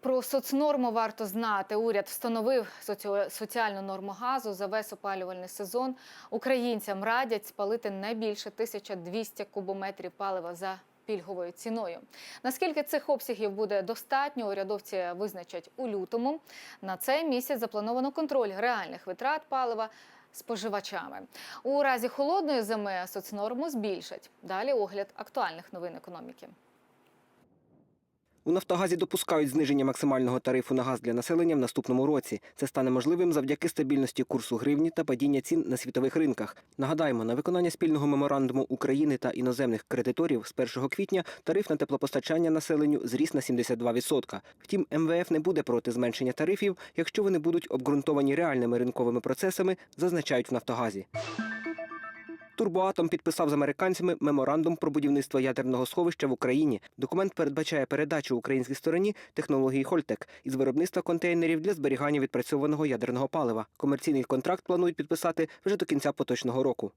Про соцнорму варто знати. Уряд встановив соціальну норму газу за весь опалювальний сезон. Українцям радять спалити не більше 1200 кубометрів палива за пільговою ціною. Наскільки цих обсягів буде достатньо, урядовці визначать у лютому. На цей місяць заплановано контроль реальних витрат палива споживачами. У разі холодної зими соцнорму збільшать. Далі огляд актуальних новин економіки. У Нафтогазі допускають зниження максимального тарифу на газ для населення в наступному році. Це стане можливим завдяки стабільності курсу гривні та падіння цін на світових ринках. Нагадаємо, на виконання спільного меморандуму України та іноземних кредиторів з 1 квітня тариф на теплопостачання населенню зріс на 72%. Втім, МВФ не буде проти зменшення тарифів, якщо вони будуть обґрунтовані реальними ринковими процесами, зазначають в Нафтогазі. Турбоатом підписав з американцями меморандум про будівництво ядерного сховища в Україні. Документ передбачає передачу українській стороні технології Хольтек із виробництва контейнерів для зберігання відпрацьованого ядерного палива. Комерційний контракт планують підписати вже до кінця поточного року.